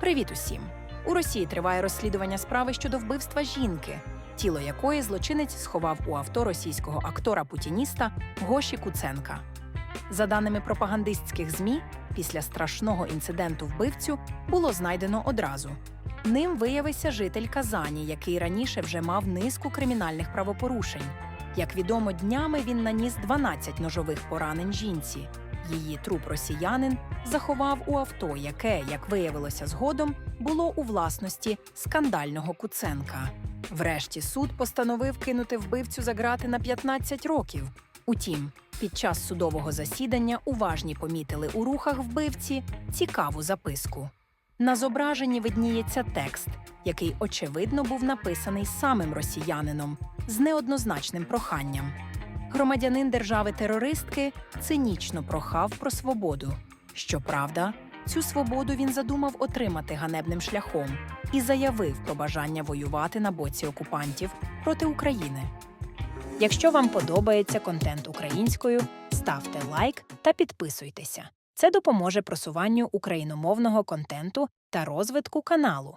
Привіт усім! У Росії триває розслідування справи щодо вбивства жінки, тіло якої злочинець сховав у авто російського актора-путініста Гоші Куценка. За даними пропагандистських ЗМІ, після страшного інциденту вбивцю було знайдено одразу. Ним виявився житель Казані, який раніше вже мав низку кримінальних правопорушень. Як відомо, днями він наніс 12 ножових поранень жінці. Її труп росіянин заховав у авто, яке, як виявилося згодом, було у власності скандального Куценка. Врешті суд постановив кинути вбивцю за грати на 15 років. Утім, під час судового засідання уважні помітили у рухах вбивці цікаву записку. На зображенні видніється текст, який очевидно був написаний самим росіянином з неоднозначним проханням. Громадянин держави-терористки цинічно прохав про свободу. Щоправда, цю свободу він задумав отримати ганебним шляхом і заявив про бажання воювати на боці окупантів проти України. Якщо вам подобається контент українською, ставте лайк та підписуйтеся. Це допоможе просуванню україномовного контенту та розвитку каналу.